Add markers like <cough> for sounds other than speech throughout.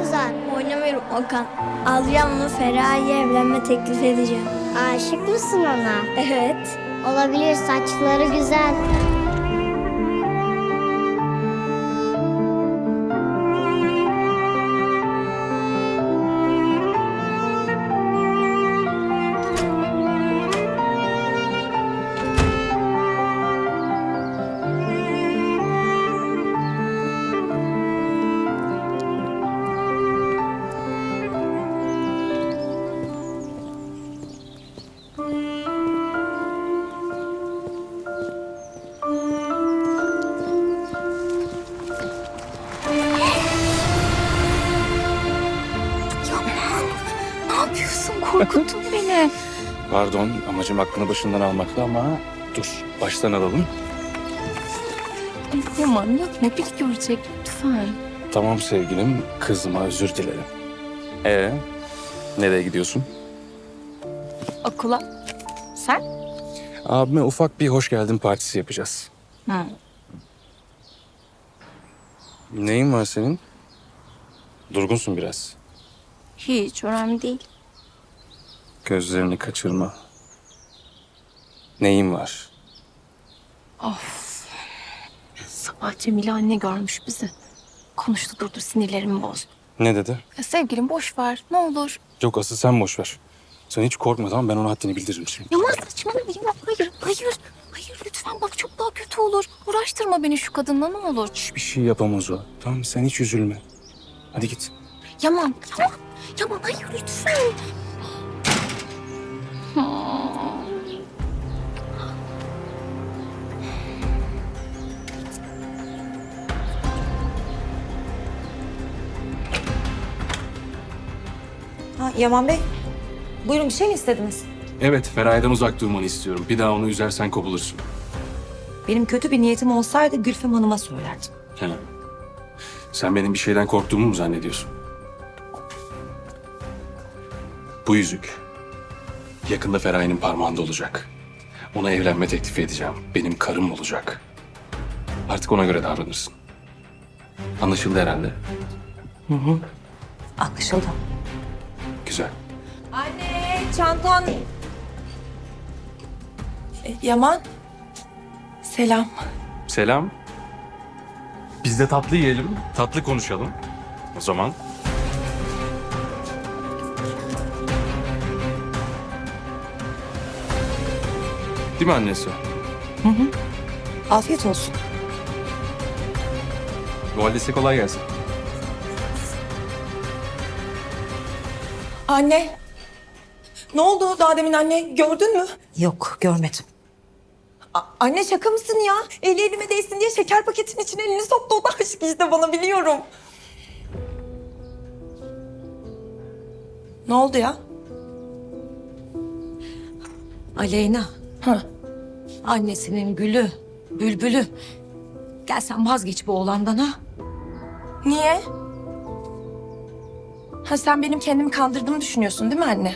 Kızar. Oynamıyorum Okan. Alacağım onu Feraye evlenme teklif edeceğim. Aşık mısın ona? Evet. Olabilir saçları güzel. Korkuttun beni. Pardon, amacım aklını başından almaktı ama dur, baştan alalım. Yaman yapma biri görecek lütfen. Tamam sevgilim, kızıma özür dilerim. Ee, nereye gidiyorsun? Okula. Sen? Abime ufak bir hoş geldin partisi yapacağız. Hı. Neyin var senin? Durgunsun biraz. Hiç önemli değil. Gözlerini kaçırma. Neyin var? Sabah Cemile anne görmüş bizi. Konuştu durdu sinirlerimi bozdu. Ne dedi? Ya sevgilim boş ver ne olur. Yok asıl sen boş ver. Sen hiç korkma tamam ben ona haddini bildiririm şimdi. Yaman saçmalama. Hayır hayır. Hayır lütfen bak çok daha kötü olur. Uğraştırma beni şu kadınla ne olur. Hiçbir şey yapamaz o. Tamam sen hiç üzülme. Hadi git. Yaman Yaman. Yaman hayır lütfen. Ha, Yaman Bey, buyurun bir şey mi istediniz? Evet Feraye'den uzak durmanı istiyorum. Bir daha onu üzersen kovulursun. Benim kötü bir niyetim olsaydı Gülfem Hanım'a söylerdim. He. Sen benim bir şeyden korktuğumu mu zannediyorsun? Bu yüzük yakında Feraye'nin parmağında olacak. Ona evlenme teklifi edeceğim. Benim karım olacak. Artık ona göre davranırsın. Anlaşıldı herhalde. Anlaşıldı. Güzel. Anne, çantan... E, Yaman. Selam. Selam. Biz de tatlı yiyelim, tatlı konuşalım. O zaman. Değil mi annesi? Afiyet olsun. Validesi kolay gelsin. Anne. Ne oldu daha demin anne? Gördün mü? Yok, görmedim. A- anne şaka mısın ya? Eli elime değsin diye şeker paketin içine elini soktu. O da aşık işte bana biliyorum. Ne oldu ya? Aleyna, Ha. Annesinin gülü, bülbülü. Gel sen vazgeç bu oğlandan ha. Niye? Ha sen benim kendimi kandırdığımı düşünüyorsun değil mi anne?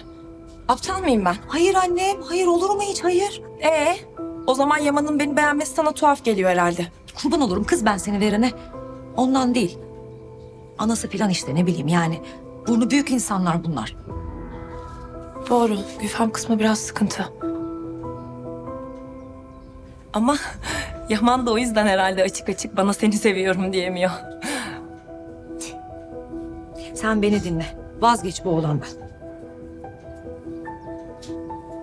Aptal mıyım ben? Hayır annem, hayır olur mu hiç hayır. Ee, o zaman Yaman'ın beni beğenmesi sana tuhaf geliyor herhalde. Kurban olurum kız ben seni verene. Ondan değil. Anası filan işte ne bileyim yani. Burnu büyük insanlar bunlar. Doğru. Güfem kısmı biraz sıkıntı. Ama Yaman da o yüzden herhalde açık açık bana seni seviyorum diyemiyor. Sen beni dinle. Vazgeç bu oğlandan.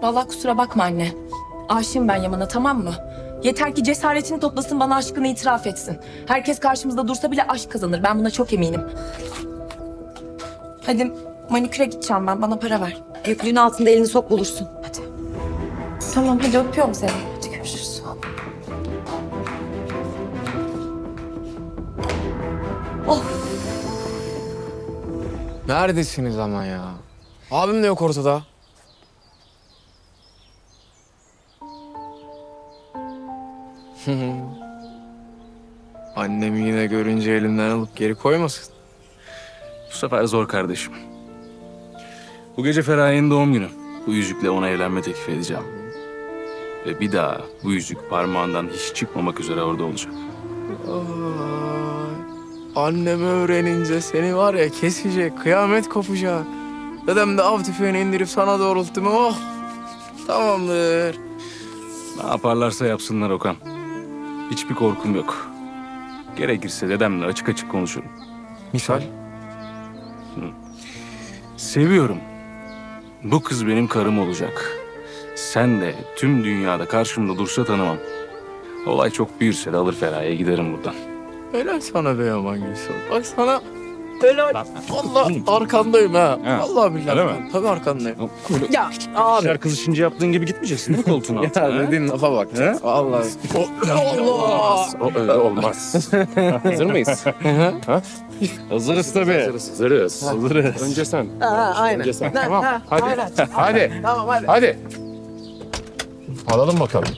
Vallahi kusura bakma anne. Aşığım ben Yaman'a tamam mı? Yeter ki cesaretini toplasın bana aşkını itiraf etsin. Herkes karşımızda dursa bile aşk kazanır. Ben buna çok eminim. Hadi maniküre gideceğim ben. Bana para ver. Yüklüğün altında elini sok bulursun. Hadi. Tamam hadi öpüyorum seni. Neredesiniz ama ya? Abim de yok ortada. <laughs> Annem yine görünce elinden alıp geri koymasın. Bu sefer zor kardeşim. Bu gece Feraye'nin doğum günü. Bu yüzükle ona evlenme teklif edeceğim. Ve bir daha bu yüzük parmağından hiç çıkmamak üzere orada olacak. Ay. Annem öğrenince seni var ya kesecek, kıyamet kopacak. Dedem de av tüfeğini indirip sana doğrulttu mu oh. Tamamdır. Ne yaparlarsa yapsınlar Okan. Hiçbir korkum yok. Gerekirse dedemle açık açık konuşurum. Misal? Seviyorum. Bu kız benim karım olacak. Sen de tüm dünyada karşımda dursa tanımam. Olay çok büyürse de alır Feraye giderim buradan. Helal sana be Yaman Gülsün. Bak sana helal. Vallahi arkandayım ha. Ha, Vallahi billahi. öyle mi? Tabii arkandayım. Ya abi. kızışınca yaptığın gibi gitmeyeceksin değil mi koltuğun altına? <laughs> Ya dediğin lafa bak. He? Vallahi. Allah. O, öyle olmaz. <laughs> Hazır mıyız? ha? Hazırız tabii. Hazırız. Hazırız. Önce sen. aynen. Önce sen. Tamam. Hadi. Hadi. Tamam hadi. Hadi. Alalım bakalım.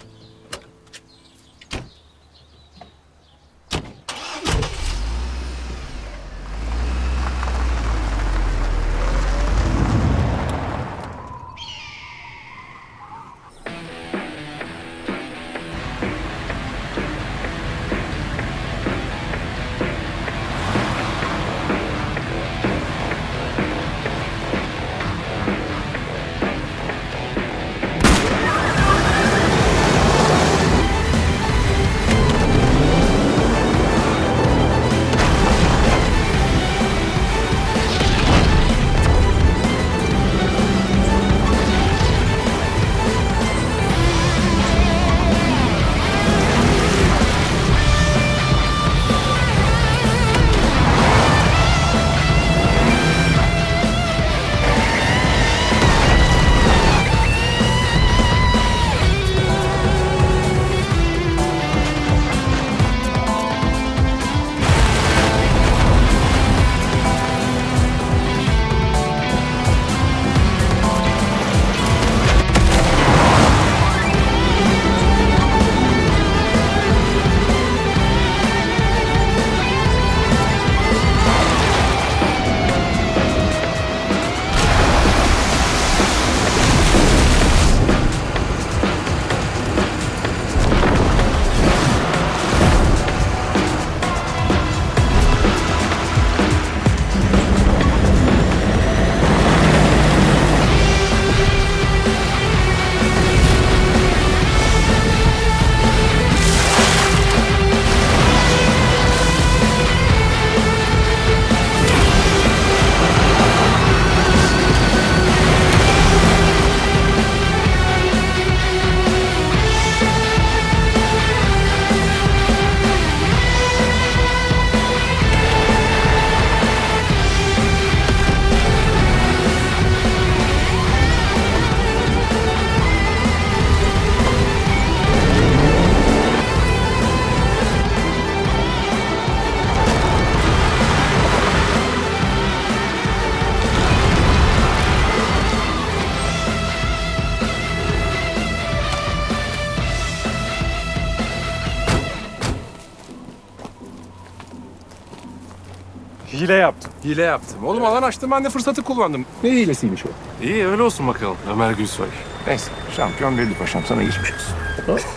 Hile yaptım. Hile yaptım. Oğlum alan açtım ben de fırsatı kullandım. Ne hilesiymiş o? İyi öyle olsun bakalım Ömer Gülsoy. Neyse şampiyon belli paşam sana geçmiş olsun.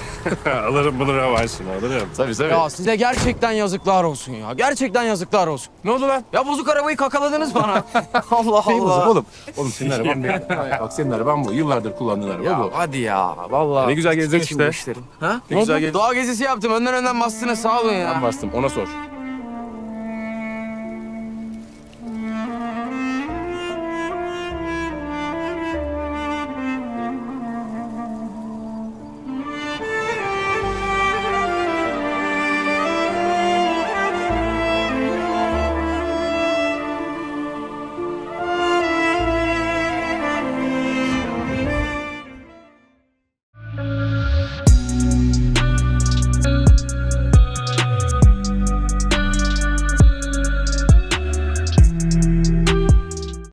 <laughs> alırım bunu revanşını alırım. Tabii tabii. Ya size gerçekten yazıklar olsun ya. Gerçekten yazıklar olsun. Ne oldu lan? Ya bozuk arabayı kakaladınız bana. <laughs> Allah Allah. oğlum? Oğlum senin araban benim. Bak senin araban bu. Yıllardır kullandığın araba Ya bu. hadi ya. Vallahi. Ne güzel gezdin bu işte. Ha? Ne güzel gezdin. Doğa gezisi yaptım. Önden önden bastınız. Sağ olun ya. Ben bastım ona sor.